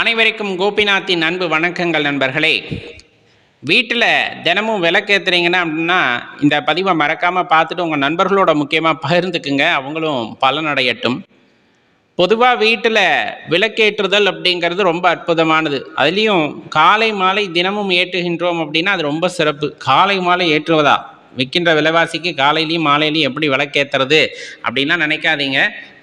அனைவருக்கும் கோபிநாத்தின் அன்பு வணக்கங்கள் நண்பர்களே. வீட்டில் தினமும் விளக்கேற்றுறீங்கன்னா அப்படின்னா இந்த பதிவை மறக்காமல் பார்த்துட்டு உங்கள் நண்பர்களோட முக்கியமாக பகிர்ந்துக்குங்க. அவங்களும் பலனடையட்டும். பொதுவாக வீட்டில் விளக்கேற்றுதல் அப்படிங்கிறது ரொம்ப அற்புதமானது. அதுலேயும் காலை மாலை தினமும் ஏற்றுகின்றோம் அப்படின்னா அது ரொம்ப சிறப்பு. காலை மாலை ஏற்றுவதா? விற்கின்ற விலைவாசிக்கு காலையிலையும் மாலையிலையும் எப்படி விளக்கேற்றுறது அப்படின்லாம் நினைக்காதீங்க.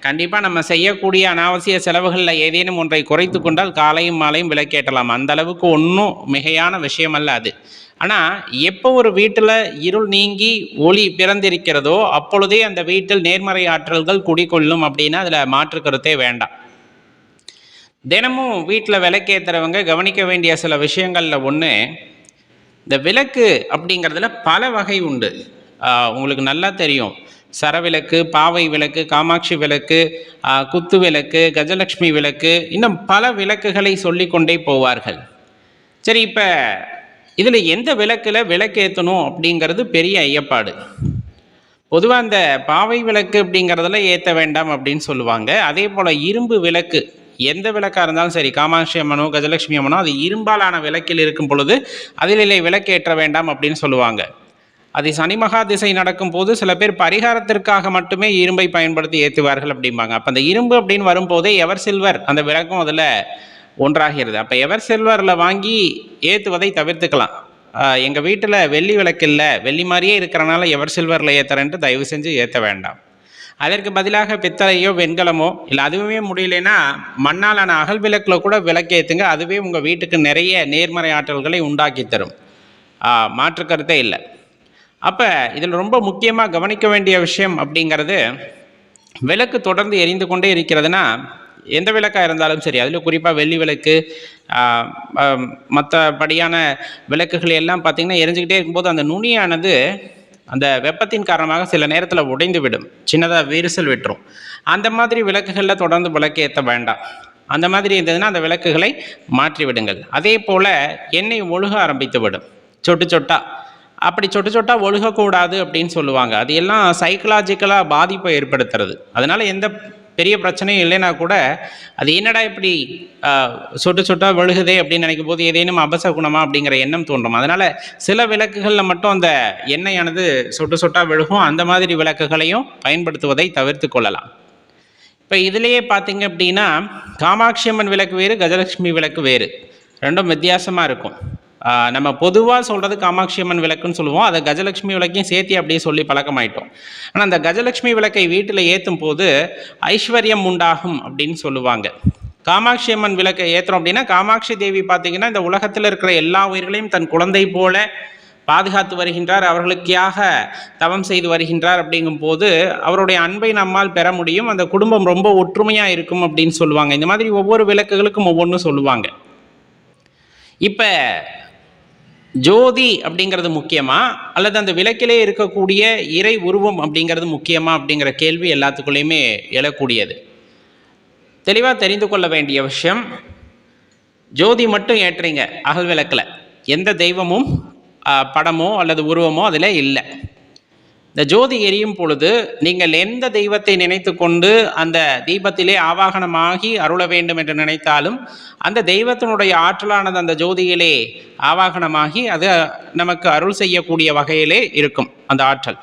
கண்டிப்பாக நம்ம செய்யக்கூடிய அனாவசிய செலவுகளில் ஏதேனும் ஒன்றை குறைத்து கொண்டால் காலையும் மாலையும் விளக்கேற்றலாம். அந்த அளவுக்கு ஒன்றும் மிகையான விஷயம் அல்ல அது. ஆனால் எப்போ ஒரு வீட்டில் இருள் நீங்கி ஒளி பிறந்திருக்கிறதோ அப்பொழுதே அந்த வீட்டில் நேர்மறை ஆற்றல்கள் குடிக்கொள்ளும் அப்படின்னா அதில் மாற்று கருத்தே வேண்டாம். தினமும் வீட்டில் விளக்கேற்றுறவங்க கவனிக்க வேண்டிய சில விஷயங்களில் ஒன்று இந்த விளக்கு அப்படிங்கிறதுல பல வகை உண்டு. உங்களுக்கு நல்லா தெரியும். சரவிளக்கு பாவை விளக்கு காமாட்சி விளக்கு குத்து விளக்கு கஜலட்சுமி விளக்கு இன்னும் பல விளக்குகளை சொல்லிக்கொண்டே போவார்கள். சரி இப்போ இதில் எந்த விளக்கில் விளக்கேற்றணும் அப்படிங்கிறது பெரிய ஐயப்பாடு. பொதுவாக அந்த பாவை விளக்கு அப்படிங்கிறதுல ஏற்ற வேண்டாம் அப்படின்னு சொல்லுவாங்க. அதே போல் இரும்பு விளக்கு. எந்த விளக்காக இருந்தாலும் சரி காமாட்சி அம்மனோ கஜலட்சுமி அம்மனோ அது இரும்பாலான விளக்கில் இருக்கும் பொழுது அதிலே விளக்கேற்ற வேண்டாம் அப்படின்னு சொல்லுவாங்க. அது சனி மகா திசை நடக்கும் போது சில பேர் பரிகாரத்திற்காக மட்டுமே இரும்பை பயன்படுத்தி ஏற்றுவார்கள் அப்படிம்பாங்க. அப்போ அந்த இரும்பு அப்படின்னு வரும்போதே எவர் சில்வர்? அந்த விளக்கும் அதில் ஒன்றாகிறது. அப்போ எவர் சில்வரில் வாங்கி ஏற்றுவதை தவிர்த்துக்கலாம். எங்கள் வீட்டில் வெள்ளி விளக்கு இல்லை. வெள்ளி மாதிரியே இருக்கிறனால எவர் சில்வரில் ஏற்றுறேன்ட்டு தயவு செஞ்சு ஏற்ற வேண்டாம். அதற்கு பதிலாக பித்தளையோ வெண்கலமோ இல்லை அதுவுமே முடியலன்னா மண்ணாலான அகல் விளக்கில் கூட விளக்கேற்றுங்க அதுவே உங்கள் வீட்டுக்கு நிறைய நேர்மறை ஆற்றல்களை உண்டாக்கி தரும். மாற்று கருத்தே இல்லை. அப்போ இதில் ரொம்ப முக்கியமாக கவனிக்க வேண்டிய விஷயம் அப்படிங்கிறது விளக்கு தொடர்ந்து எரிந்து கொண்டே இருக்கிறதுனா எந்த விளக்காக இருந்தாலும் சரி அதில் குறிப்பாக வெள்ளி விளக்கு மற்றபடியான விளக்குகள் எல்லாம் பார்த்திங்கன்னா எரிஞ்சுக்கிட்டே இருக்கும்போது அந்த நுனியானது அந்த வெப்பத்தின் காரணமாக சில நேரத்தில் உடைந்து விடும். சின்னதாக விரிசல் விட்டுரும். அந்த மாதிரி விளக்குகளில் தொடர்ந்து விளக்கு ஏற்ற வேண்டாம். அந்த மாதிரி இருந்ததுன்னா அந்த விளக்குகளை மாற்றி விடுங்கள். அதே போல் எண்ணெய் ஒழுக ஆரம்பித்து விடும். சொட்டு சொட்டா. அப்படி சொட்டு சொட்டா ஒழுகக்கூடாது அப்படின்னு சொல்லுவாங்க. அது எல்லாம் சைக்கலாஜிக்கலாக பாதிப்பை ஏற்படுத்துறது. அதனால் எந்த பெரிய பிரச்சனையும் இல்லைன்னா கூட அது என்னடா இப்படி சொட்டு சொட்டாக விழுகுதே அப்படின்னு நினைக்கும் போது ஏதேனும் அபசகுணமா அப்படிங்கிற எண்ணம் தோன்றும். அதனால் சில விளக்குகளில் மட்டும் அந்த எண்ணெயானது சொட்டு சொட்டாக விழுகும். அந்த மாதிரி விளக்குகளையும் பயன்படுத்துவதை தவிர்த்து கொள்ளலாம். இப்போ இதுலேயே பார்த்தீங்க அப்படின்னா காமாட்சி அம்மன் விளக்கு வேறு கஜலட்சுமி விளக்கு வேறு. ரெண்டும் வித்தியாசமாக இருக்கும். நம்ம பொதுவாக சொல்கிறது காமாட்சி அம்மன் விளக்குன்னு சொல்லுவோம். அதை கஜலட்சுமி விளக்கையும் சேர்த்து அப்படியே சொல்லி பழக்கமாயிட்டோம். ஆனால் அந்த கஜலட்சுமி விளக்கை வீட்டில் ஏற்றும் போது ஐஸ்வர்யம் உண்டாகும் அப்படின்னு சொல்லுவாங்க. காமாட்சி அம்மன் விளக்கை ஏற்றுறோம் அப்படின்னா காமாட்சி தேவி பார்த்தீங்கன்னா இந்த உலகத்தில் இருக்கிற எல்லா உயிர்களையும் தன் குழந்தை போல பாதுகாத்து வருகின்றார். அவர்களுக்காக தவம் செய்து வருகின்றார் அப்படிங்கும்போது அவருடைய அன்பை நம்மால் பெற முடியும். அந்த குடும்பம் ரொம்ப ஒற்றுமையாக இருக்கும் அப்படின்னு சொல்லுவாங்க. இந்த மாதிரி ஒவ்வொரு விளக்குகளுக்கும் ஒவ்வொன்றும் சொல்லுவாங்க. இப்போ ஜோதி அப்படிங்கிறது முக்கியமா? அல்லது அந்த விளக்கிலே இருக்கக்கூடிய இறை உருவம் அப்படிங்கிறது முக்கியமா? அப்படிங்கிற கேள்வி எல்லாத்துக்குள்ளேயுமே எழக்கூடியது. தெளிவாக தெரிந்து கொள்ள வேண்டிய விஷயம் ஜோதி மட்டும் ஏற்றுறீங்க அகல் விளக்கில். எந்த தெய்வமும் படமோ அல்லது உருவமோ அதில் இல்லை. இந்த ஜோதி எரியும் பொழுது நீங்கள் எந்த தெய்வத்தை நினைத்து கொண்டு அந்த தீபத்திலே ஆவாகனமாகி அருள வேண்டும் என்று நினைத்தாலும் அந்த தெய்வத்தினுடைய ஆற்றலானது அந்த ஜோதியிலே ஆவாகனமாகி அது நமக்கு அருள் செய்யக்கூடிய வகையிலே இருக்கும் அந்த ஆற்றல்.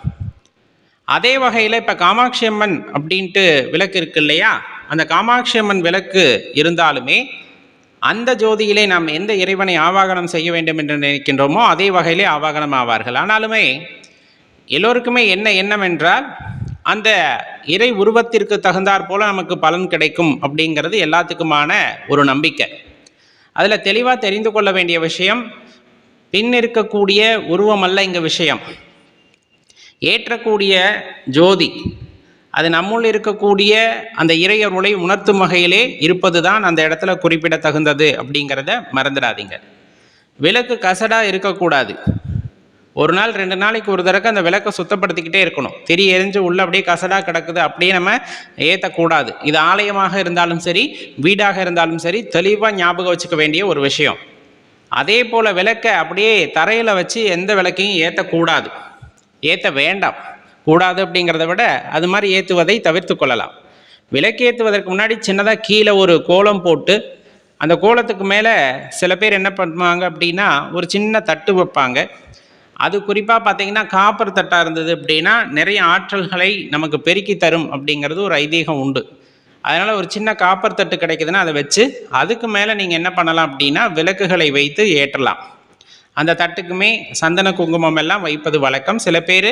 அதே வகையில் இப்போ காமாட்சி அம்மன் அப்படின்ட்டு விளக்கு இருக்கு இல்லையா? அந்த காமாட்சி அம்மன் விளக்கு இருந்தாலுமே அந்த ஜோதியிலே நாம் எந்த இறைவனை ஆவாகனம் செய்ய வேண்டும் என்று நினைக்கின்றோமோ அதே வகையிலே ஆவாகனம் ஆவார்கள் ஆனாலுமே எல்லோருக்குமே என்ன எண்ணம் என்றால் அந்த இறை உருவத்திற்கு தகுந்தாற் போல நமக்கு பலன் கிடைக்கும் அப்படிங்கிறது எல்லாத்துக்குமான ஒரு நம்பிக்கை. அதில் தெளிவாக தெரிந்து கொள்ள வேண்டிய விஷயம் பின் இருக்கக்கூடிய உருவம் அல்ல இங்கே விஷயம். ஏற்றக்கூடிய ஜோதி அது நம்முள் இருக்கக்கூடிய அந்த இறையருளை உணர்த்தும் வகையிலே இருப்பது தான் அந்த இடத்துல குறிப்பிட தகுந்தது அப்படிங்கிறத மறந்துடாதீங்க. விளக்கு கசடாக இருக்கக்கூடாது. ஒரு நாள் ரெண்டு நாளைக்கு ஒரு தடவை அந்த விளக்கை சுத்தப்படுத்திக்கிட்டே இருக்கணும். திரி எரிஞ்சு உள்ள அப்படியே கசடாக கிடக்குது அப்படியே நம்ம ஏற்றக்கூடாது இது ஆலயமாக இருந்தாலும் சரி வீடாக இருந்தாலும் சரி தெளிவாக ஞாபகம் வச்சுக்க வேண்டிய ஒரு விஷயம். அதே போல் விளக்கை அப்படியே தரையில் வச்சு எந்த விளக்கையும் ஏற்றக்கூடாது ஏற்ற வேண்டாம். கூடாது அப்படிங்கிறத விட அது மாதிரி ஏற்றுவதை தவிர்த்து கொள்ளலாம். விளக்கேற்றுவதற்கு முன்னாடி சின்னதாக கீழே ஒரு கோலம் போட்டு அந்த கோலத்துக்கு மேலே சில பேர் என்ன பண்ணுவாங்க அப்படின்னா ஒரு சின்ன தட்டு வைப்பாங்க. அது குறிப்பாக பார்த்தீங்கன்னா காப்பர் தட்டாக இருந்தது அப்படின்னா நிறைய ஆற்றல்களை நமக்கு பெருக்கி தரும் அப்படிங்கிறது ஒரு ஐதீகம் உண்டு. அதனால் ஒரு சின்ன காப்பர் தட்டு கிடைக்குதுன்னா அதை வச்சு அதுக்கு மேலே நீங்கள் என்ன பண்ணலாம் அப்படின்னா விளக்குகளை வைத்து ஏற்றலாம். அந்த தட்டுக்குமே சந்தன குங்குமம் எல்லாம் வைப்பது வழக்கம். சில பேர்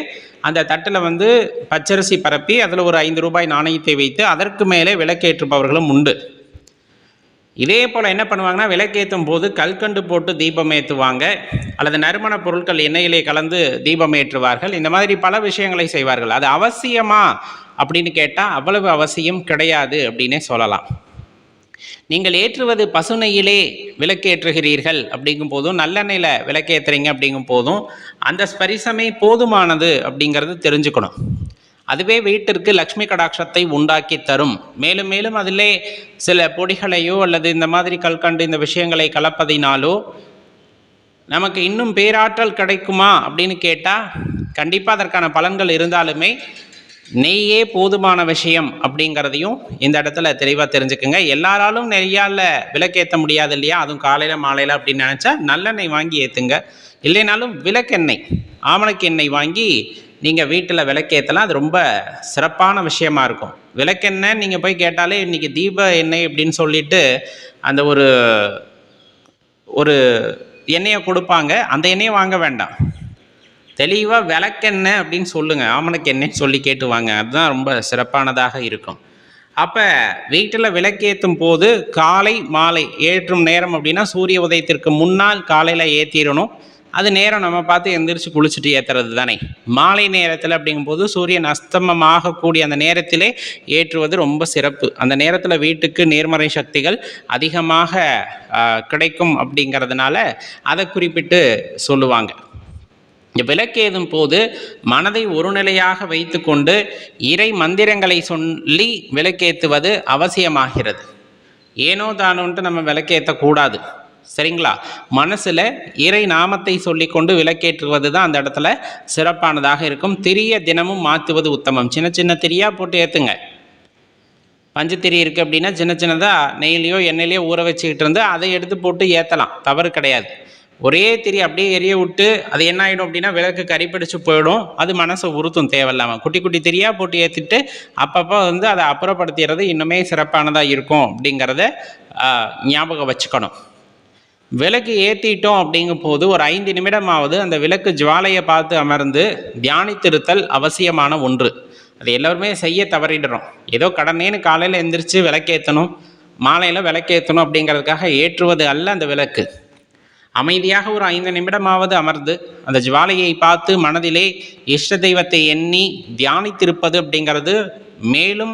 அந்த தட்டில் வந்து பச்சரிசி பரப்பி அதில் ஒரு ஐந்து ரூபாய் நாணயத்தை வைத்து அதற்கு மேலே விளக்கேற்றுபவர்களும் உண்டு. இதே போல் என்ன பண்ணுவாங்கன்னா விளக்கேற்றும் போது கல்கண்டு போட்டு தீபம் ஏற்றுவாங்க அல்லது நறுமண பொருட்கள் எண்ணெயிலே கலந்து தீபம் ஏற்றுவார்கள் இந்த மாதிரி பல விஷயங்களை செய்வார்கள். அது அவசியமா அப்படின்னு கேட்டால் அவ்வளவு அவசியம் கிடையாது அப்படின்னே சொல்லலாம். நீங்கள் ஏற்றுவது பசுனையிலே விளக்கேற்றுகிறீர்கள் அப்படிங்கும் போதும் நல்லெண்ணெயில் விளக்கேற்றுறீங்க அப்படிங்கும் போதும் அந்த ஸ்பரிசமே போதுமானது அப்படிங்கிறது தெரிஞ்சுக்கணும். அதுவே வீட்டிற்கு லக்ஷ்மி கடாட்சத்தை உண்டாக்கி தரும். மேலும் மேலும் அதிலே சில பொடிகளையோ அல்லது இந்த மாதிரி கல்கண்டு இந்த விஷயங்களை கலப்பதினாலோ நமக்கு இன்னும் பேராற்றல் கிடைக்குமா அப்படின்னு கேட்டால் கண்டிப்பாக அதற்கான பலன்கள் இருந்தாலுமே நெய்யே போதுமான விஷயம் அப்படிங்கிறதையும் இந்த இடத்துல தெளிவாக தெரிஞ்சுக்குங்க. எல்லாராலும் நெய்யால் விளக்கேற்ற முடியாது இல்லையா? அதுவும் காலையில் மாலையில் அப்படின்னு நினச்சா நல்லெண்ணெய் வாங்கி ஏற்றுங்க இல்லைனாலும் விளக்கெண்ணெய் ஆமணக்கு எண்ணெய் வாங்கி நீங்கள் வீட்டில் விளக்கேற்றலாம் அது ரொம்ப சிறப்பான விஷயமா இருக்கும். விளக்கெண்ணெய் நீங்கள் போய் கேட்டாலே இன்றைக்கி தீப எண்ணெய் அப்படின்னு சொல்லிட்டு அந்த ஒரு ஒரு எண்ணெயை கொடுப்பாங்க. அந்த எண்ணெயை வாங்க வேண்டாம். தெளிவாக விளக்கெண்ணெய் அப்படின்னு சொல்லுங்கள் ஆமணக்கு எண்ணெய்ன்னு சொல்லி கேட்டு வாங்க. அதுதான் ரொம்ப சிறப்பானதாக இருக்கும். அப்போ வீட்டில் விளக்கேற்றும் போது காலை மாலை ஏற்றும் நேரம் அப்படின்னா சூரிய உதயத்திற்கு முன்னால் காலையில் ஏற்றிடணும் அது நேரம் நம்ம பார்த்து எந்திரிச்சு குளிச்சுட்டு ஏற்றுறது தானே. மாலை நேரத்தில் அப்படிங்கும்போது சூரியன் அஸ்தமமாகக்கூடிய அந்த நேரத்திலே ஏற்றுவது ரொம்ப சிறப்பு. அந்த நேரத்தில் வீட்டுக்கு நேர்மறை சக்திகள் அதிகமாக கிடைக்கும் அப்படிங்கிறதுனால அதை குறிப்பிட்டு சொல்லுவாங்க. விளக்கேதும் போது மனதை ஒரு நிலையாக வைத்துக்கொண்டு இறை மந்திரங்களை சொல்லி விளக்கேற்றுவது அவசியமாகிறது. ஏனோ தானோன்ட்டு நம்ம விளக்கேற்றக்கூடாது சரிங்களா? மனசில் இறை நாமத்தை சொல்லிக்கொண்டு விளக்கேற்றுவது தான் அந்த இடத்துல சிறப்பானதாக இருக்கும். திரிய தினமும் மாற்றுவது உத்தமம். சின்ன சின்ன திரியாக போட்டு ஏற்றுங்க பஞ்சத்திரி இருக்குது அப்படின்னா சின்ன சின்னதாக நெய்லையோ எண்ணெயிலையோ ஊற வச்சுக்கிட்டு இருந்து அதை எடுத்து போட்டு ஏற்றலாம் தவறு கிடையாது. ஒரே திரி அப்படியே எரிய விட்டு அது என்ன ஆகிடும் அப்படின்னா விளக்கு கறிப்பிடிச்சு போயிடும். அது மனசை உறுத்தும் தேவையில்லாமல் குட்டி குட்டி திரியாக போட்டு ஏற்றிட்டு அப்பப்போ வந்து அதை அப்புறப்படுத்திடுறது இன்னுமே சிறப்பானதாக இருக்கும் அப்படிங்கிறத ஞாபகம் வச்சுக்கணும். விளக்கு ஏற்றிட்டோம் அப்படிங்கும் போது ஒரு ஐந்து நிமிடமாவது அந்த விளக்கு ஜுவாலையை பார்த்து அமர்ந்து தியானித்திருத்தல் அவசியமான ஒன்று. அது எல்லோருமே செய்ய தவறிடுறோம். ஏதோ கடனேன்னு காலையில் எந்திரிச்சு விளக்கேற்றணும் மாலையில் விளக்கேற்றணும் அப்படிங்கிறதுக்காக ஏற்றுவது அல்ல அந்த விளக்கு. அமைதியாக ஒரு ஐந்து நிமிடமாவது அமர்ந்து அந்த ஜுவாலையை பார்த்து மனதிலே இஷ்ட தெய்வத்தை எண்ணி தியானித்திருப்பது அப்படிங்கிறது மேலும்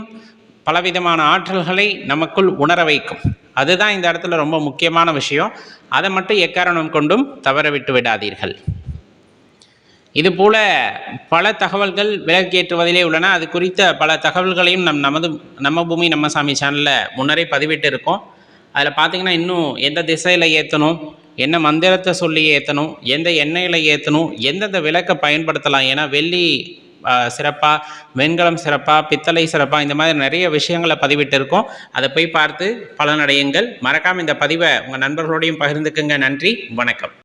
பலவிதமான ஆற்றல்களை நமக்குள் உணர வைக்கும். அதுதான் இந்த இடத்துல ரொம்ப முக்கியமான விஷயம். அதை மட்டும் எக்காரணம் கொண்டும் தவற விட்டு விடாதீர்கள். இதுபோல பல தகவல்கள் விலக்கேற்றுவதிலே உள்ளன. அது குறித்த பல தகவல்களையும் நம் நமது நம்ம பூமி நம்ம சாமி சேனலில் முன்னரே பதிவிட்டு இருக்கோம். அதில் பார்த்தீங்கன்னா இன்னும் எந்த திசையில் ஏற்றணும் என்ன மந்திரத்தை சொல்லி ஏற்றணும் எந்த எண்ணெயில் ஏற்றணும் எந்தெந்த விளக்கை பயன்படுத்தலாம்? ஏன்னா வெள்ளி சிறப்பாக வெண்கலம் சிறப்பாக பித்தளை சிறப்பாக இந்த மாதிரி நிறைய விஷயங்களை பதிவிட்டு இருக்கோம். அதை போய் பார்த்து பலனடையுங்கள். மறக்காமல் இந்த பதிவை உங்கள் நண்பர்களோடையும் பகிர்ந்துக்குங்க. நன்றி. வணக்கம்.